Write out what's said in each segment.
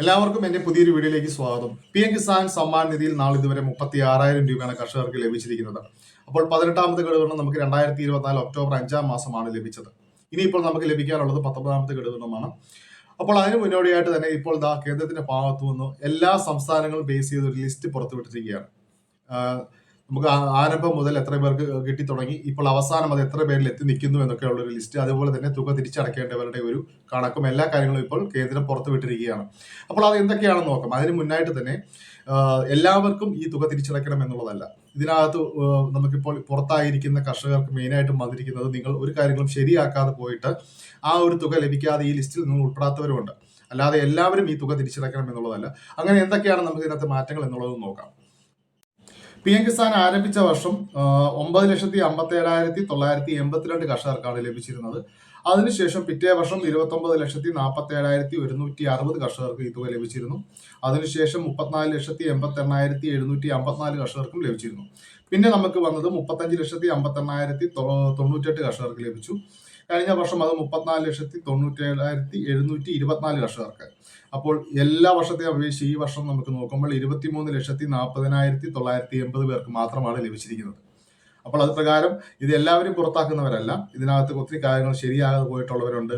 എല്ലാവർക്കും എന്റെ പുതിയൊരു വീഡിയോയിലേക്ക് സ്വാഗതം. പി എം കിസാൻ സമ്മാൻ നിധിയിൽ നാളെ ഇതുവരെ മുപ്പത്തി ആറായിരം രൂപയാണ് കർഷകർക്ക് ലഭിച്ചിരിക്കുന്നത്. അപ്പോൾ പതിനെട്ടാമത്തെ ഗഡുവിന് നമുക്ക് രണ്ടായിരത്തി ഇരുപത്തിനാല് ഒക്ടോബർ അഞ്ചാം മാസമാണ് ലഭിച്ചത്. ഇനിയിപ്പോൾ നമുക്ക് ലഭിക്കാനുള്ളത് പത്തൊമ്പതാമത്തെ ഗഡുവിനുമാണ് അപ്പോൾ അതിന് മുന്നോടിയായിട്ട് തന്നെ ഇപ്പോൾ ദാ കേന്ദ്രത്തിന്റെ ഭാഗത്തു നിന്ന് എല്ലാ സംസ്ഥാനങ്ങളും ബേസ് ചെയ്ത് ഒരു ലിസ്റ്റ് പുറത്തുവിട്ടിരിക്കുകയാണ് നമുക്ക് ആരംഭം മുതൽ എത്ര പേർക്ക് കിട്ടി തുടങ്ങി ഇപ്പോൾ അവസാനം അത് എത്ര പേരിൽ എത്തി നിൽക്കുന്നു എന്നൊക്കെയുള്ള ഒരു ലിസ്റ്റ് അതുപോലെ തന്നെ തുക തിരിച്ചടക്കേണ്ടവരുടെ ഒരു കണക്കും എല്ലാ കാര്യങ്ങളും ഇപ്പോൾ കേന്ദ്രം പുറത്തുവിട്ടിരിക്കുകയാണ് അപ്പോൾ അത് എന്തൊക്കെയാണെന്ന് നോക്കാം. അതിന് മുന്നായിട്ട് തന്നെ എല്ലാവർക്കും ഈ തുക തിരിച്ചടക്കണം എന്നുള്ളതല്ല. ഇതിനകത്ത് നമുക്കിപ്പോൾ പുറത്തായിരിക്കുന്ന കർഷകർക്ക് മെയിനായിട്ടും വന്നിരിക്കുന്നത് നിങ്ങൾ ഒരു കാര്യങ്ങളും ശരിയാക്കാതെ പോയിട്ട് ആ ഒരു തുക ലഭിക്കാതെ ഈ ലിസ്റ്റിൽ നിങ്ങൾ ഉൾപ്പെടാത്തവരുമുണ്ട്. അല്ലാതെ എല്ലാവരും ഈ തുക തിരിച്ചടക്കണം എന്നുള്ളതല്ല. അങ്ങനെ എന്തൊക്കെയാണ് നമുക്ക് ഇതിനകത്ത് മാറ്റങ്ങൾ എന്നുള്ളത് നോക്കാം. പി എം കിസാൻ ആരംഭിച്ച വർഷം ഒമ്പത് ലക്ഷത്തി അമ്പത്തി ഏഴായിരത്തി തൊള്ളായിരത്തി എൺപത്തിരണ്ട് കർഷകർക്കാണ് ലഭിച്ചിരുന്നത്. അതിനുശേഷം പിറ്റേ വർഷം ഇരുപത്തി ഒമ്പത് ലക്ഷത്തി നാൽപ്പത്തി ഏഴായിരത്തി ഒരുന്നൂറ്റി അറുപത് കർഷകർക്ക് ഈ തുക ലഭിച്ചിരുന്നു. അതിനുശേഷം മുപ്പത്തിനാല് ലക്ഷത്തി എൺപത്തി എണ്ണായിരത്തി എഴുന്നൂറ്റി അമ്പത്തിനാല് കർഷകർക്കും ലഭിച്ചിരുന്നു. പിന്നെ നമുക്ക് വന്നത് മുപ്പത്തഞ്ച് ലക്ഷത്തി അമ്പത്തെണ്ണായിരത്തി തൊണ്ണൂറ്റെട്ട് കർഷകർക്ക് ലഭിച്ചു. കഴിഞ്ഞ വർഷം അത് മുപ്പത്തിനാല് ലക്ഷത്തി തൊണ്ണൂറ്റി ഏഴായിരത്തി എഴുന്നൂറ്റി ഇരുപത്തിനാല് കർഷകർക്ക്. അപ്പോൾ എല്ലാ വർഷത്തെയും അപേക്ഷിച്ച് ഈ വർഷം നമുക്ക് നോക്കുമ്പോൾ ഇരുപത്തിമൂന്ന് ലക്ഷത്തി നാൽപ്പതിനായിരത്തി തൊള്ളായിരത്തി എൺപത് പേർക്ക് മാത്രമാണ് ലഭിച്ചിരിക്കുന്നത്. അപ്പോൾ അത് പ്രകാരം ഇത് എല്ലാവരും പുറത്താക്കുന്നവരല്ല. ഇതിനകത്ത് ഒത്തിരി കാര്യങ്ങൾ ശരിയാകാതെ പോയിട്ടുള്ളവരുണ്ട്.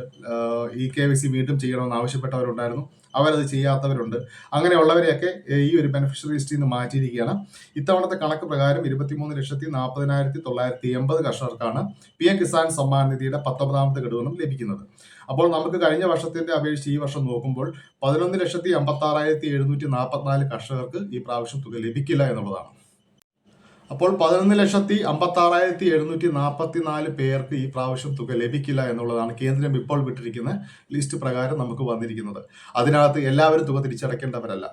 ഇ കെ വി സി വീണ്ടും ചെയ്യണമെന്ന് ആവശ്യപ്പെട്ടവരുണ്ടായിരുന്നു. അവരത് ചെയ്യാത്തവരുണ്ട്. അങ്ങനെയുള്ളവരെയൊക്കെ ഈ ഒരു ബെനിഫിഷ്യറി ലിസ്റ്റിൽ നിന്ന് മാറ്റിയിരിക്കുകയാണ്. ഇത്തവണത്തെ കണക്ക് പ്രകാരം ഇരുപത്തിമൂന്ന് ലക്ഷത്തി നാൽപ്പതിനായിരത്തി തൊള്ളായിരത്തി എൺപത് കർഷകർക്കാണ് പി എം കിസാൻ സമ്മാൻ നിധിയുടെ പത്തൊമ്പതാമത്തെ ഘടകം ലഭിക്കുന്നത്. അപ്പോൾ നമുക്ക് കഴിഞ്ഞ വർഷത്തിന്റെ അപേക്ഷിച്ച് ഈ വർഷം നോക്കുമ്പോൾ പതിനൊന്ന് ലക്ഷത്തി അമ്പത്തി ആറായിരത്തി എഴുന്നൂറ്റി നാൽപ്പത്തിനാല് കർഷകർക്ക് ഈ പ്രാവശ്യം തുക ലഭിക്കില്ല എന്നുള്ളതാണ്. അപ്പോൾ പതിനൊന്ന് ലക്ഷത്തി അമ്പത്തി ആറായിരത്തി എഴുന്നൂറ്റി നാൽപ്പത്തി നാല് പേർക്ക് ഈ പ്രാവശ്യം തുക ലഭിക്കില്ല എന്നുള്ളതാണ് കേന്ദ്രം ഇപ്പോൾ വിട്ടിരിക്കുന്ന ലിസ്റ്റ് പ്രകാരം നമുക്ക് വന്നിരിക്കുന്നത്. അതിനകത്ത് എല്ലാവരും തുക തിരിച്ചടയ്ക്കേണ്ടവരല്ല.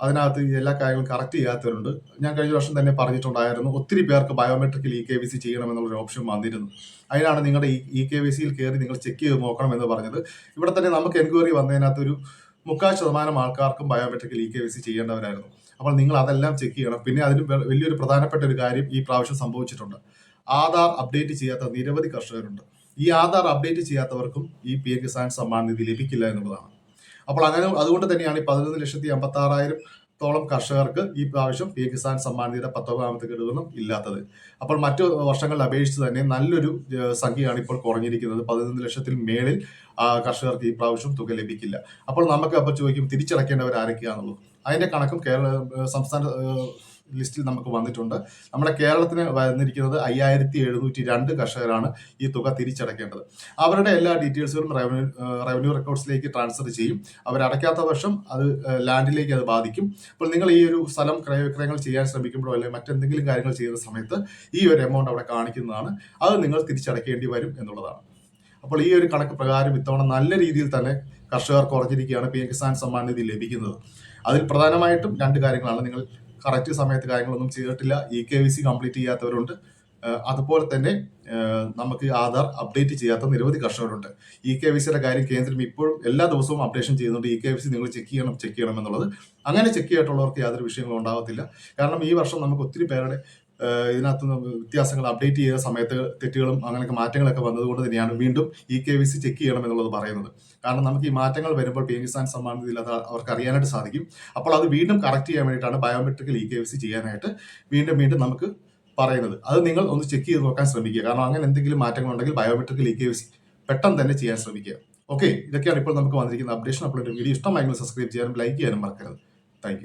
അതിനകത്ത് എല്ലാ കാര്യങ്ങളും കറക്റ്റ് ചെയ്യാത്തവരുണ്ട്. ഞാൻ കഴിഞ്ഞ വർഷം തന്നെ പറഞ്ഞിട്ടുണ്ടായിരുന്നു ഒത്തിരി പേർക്ക് ബയോമെട്രിക്കിൽ ഇ കെ വി സി ചെയ്യണമെന്നുള്ളൊരു ഓപ്ഷൻ വന്നിരുന്നു. അതിനാണ് നിങ്ങളുടെ ഇ കെ വി സിയിൽ കയറി നിങ്ങൾ ചെക്ക് ചെയ്ത് നോക്കണം എന്ന് പറഞ്ഞത്. ഇവിടെ തന്നെ നമുക്ക് എൻക്വയറി വന്നതിനകത്ത് ഒരു മുക്കാൽ ശതമാനം ആൾക്കാർക്കും ബയോമെട്രിക്കൽ ഇ കെ സി ചെയ്യേണ്ടവരായിരുന്നു. അപ്പോൾ നിങ്ങൾ അതെല്ലാം ചെക്ക് ചെയ്യണം. പിന്നെ അതിന് വലിയൊരു പ്രധാനപ്പെട്ട ഒരു കാര്യം ഈ പ്രാവശ്യം സംഭവിച്ചിട്ടുണ്ട്. ആധാർ അപ്ഡേറ്റ് ചെയ്യാത്ത നിരവധി കർഷകരുണ്ട്. ഈ ആധാർ അപ്ഡേറ്റ് ചെയ്യാത്തവർക്കും ഈ പി എം കിസാൻ സമ്മാൻ നിധി ലഭിക്കില്ല എന്നുള്ളതാണ്. അപ്പോൾ അങ്ങനെ അതുകൊണ്ട് തന്നെയാണ് ഈ പതിനൊന്ന് ലക്ഷത്തി അമ്പത്തി ആറായിരം ത്തോളം കർഷകർക്ക് ഈ പ്രാവശ്യം പി കിസാൻ സമ്മാൻ നിധിയുടെ പത്തൊമ്പതാമത്തെ ഘടകമൊന്നും ഇല്ലാത്തത്. അപ്പോൾ മറ്റു വർഷങ്ങളിൽ അപേക്ഷിച്ച് തന്നെ നല്ലൊരു സംഖ്യയാണ് ഇപ്പോൾ കുറഞ്ഞിരിക്കുന്നത്. പതിനൊന്ന് ലക്ഷത്തിൽ മേളിൽ കർഷകർക്ക് ഈ പ്രാവശ്യം തുക ലഭിക്കില്ല. അപ്പോൾ നമുക്ക് അപ്പോൾ ചോദിക്കും തിരിച്ചടക്കേണ്ടവർ ആരൊക്കെയാണുള്ളൂ അതിന്റെ കണക്കും കേരള സംസ്ഥാന ലിസ്റ്റിൽ നമുക്ക് വന്നിട്ടുണ്ട്. നമ്മുടെ കേരളത്തിന് വന്നിരിക്കുന്നത് അയ്യായിരത്തി എഴുന്നൂറ്റി രണ്ട് കർഷകരാണ് ഈ തുക തിരിച്ചടക്കേണ്ടത് അവരുടെ എല്ലാ ഡീറ്റെയിൽസുകളും റവന്യൂ റവന്യൂ റെക്കോർഡ്സിലേക്ക് ട്രാൻസ്ഫർ ചെയ്യും. അവരടയ്ക്കാത്ത വർഷം അത് ലാൻഡിലേക്ക് അത് ബാധിക്കും. അപ്പോൾ നിങ്ങൾ ഈ ഒരു സ്ഥലം ക്രയവിക്രയങ്ങൾ ചെയ്യാൻ ശ്രമിക്കുമ്പോഴോ അല്ലെങ്കിൽ മറ്റെന്തെങ്കിലും കാര്യങ്ങൾ ചെയ്യുന്ന സമയത്ത് ഈ ഒരു എമൗണ്ട് അവിടെ കാണിക്കുന്നതാണ്. അത് നിങ്ങൾ തിരിച്ചടക്കേണ്ടി വരും എന്നുള്ളതാണ്. അപ്പോൾ ഈ ഒരു കണക്ക് പ്രകാരം ഇത്തവണ നല്ല രീതിയിൽ തന്നെ കർഷകർ കുറഞ്ഞിരിക്കുകയാണ് പി എം കിസാൻ സമ്മാൻ നിധി ലഭിക്കുന്നത്. അതിൽ പ്രധാനമായിട്ടും രണ്ട് കാര്യങ്ങളാണ് നിങ്ങൾ കറക്റ്റ് സമയത്ത് കാര്യങ്ങളൊന്നും ചെയ്തിട്ടില്ല. E K V C complete ചെയ്യാത്തവരുണ്ട്. അതുപോലെ തന്നെ നമുക്ക് ആധാർ അപ്ഡേറ്റ് ചെയ്യാത്ത നിരവധി കർഷകരുണ്ട്. ഇ കെ വി സിയുടെ കാര്യം കേന്ദ്രം ഇപ്പോഴും എല്ലാ ദിവസവും അപ്ഡേഷൻ ചെയ്യുന്നുണ്ട്. ഇ കെ വി സി നിങ്ങൾ ചെക്ക് ചെയ്യണം ചെക്ക് ചെയ്യണം എന്നുള്ളത്. അങ്ങനെ ചെക്ക് ചെയ്തിട്ടുള്ളവർക്ക് യാതൊരു വിഷയങ്ങളും ഉണ്ടാകത്തില്ല കാരണം ഈ വർഷം നമുക്ക് ഒത്തിരി പേരുടെ ഇതിനകത്ത് വ്യത്യാസങ്ങൾ അപ്ഡേറ്റ് ചെയ്ത സമയത്ത് തെറ്റുകളും അങ്ങനെയൊക്കെ മാറ്റങ്ങളൊക്കെ വന്നതുകൊണ്ട് തന്നെയാണ് വീണ്ടും E K V C check ചെയ്യണം എന്നുള്ളത് പറയുന്നത്. കാരണം നമുക്ക് ഈ മാറ്റങ്ങൾ വരുമ്പോൾ പി എം കിസാൻ അത് അവർക്ക് അറിയാനായിട്ട് സാധിക്കും. അപ്പോൾ അത് വീണ്ടും കറക്റ്റ് ചെയ്യാൻ വേണ്ടിയിട്ടാണ് biometrical E K V C ചെയ്യാനായിട്ട് വീണ്ടും വീണ്ടും നമുക്ക് പറയുന്നത്. അത് നിങ്ങൾ ഒന്ന് ചെക്ക് ചെയ്ത് നോക്കാൻ ശ്രമിക്കുക. കാരണം അങ്ങനെ എന്തെങ്കിലും മാറ്റങ്ങൾ ഉണ്ടെങ്കിൽ biometrical E K V C പെട്ടെന്ന് തന്നെ ചെയ്യാൻ ശ്രമിക്കുക. ഓക്കെ ഇതൊക്കെയാണ് ഇപ്പോൾ നമുക്ക് വന്നിരിക്കുന്ന അപ്ഡേഷൻ അപ്പോൾ വീഡിയോ ഇഷ്ടമായെങ്കിൽ സബ്സ്ക്രൈബ് ചെയ്യാനും ലൈക്ക് ചെയ്യാനും മറക്കരുത്. താങ്ക്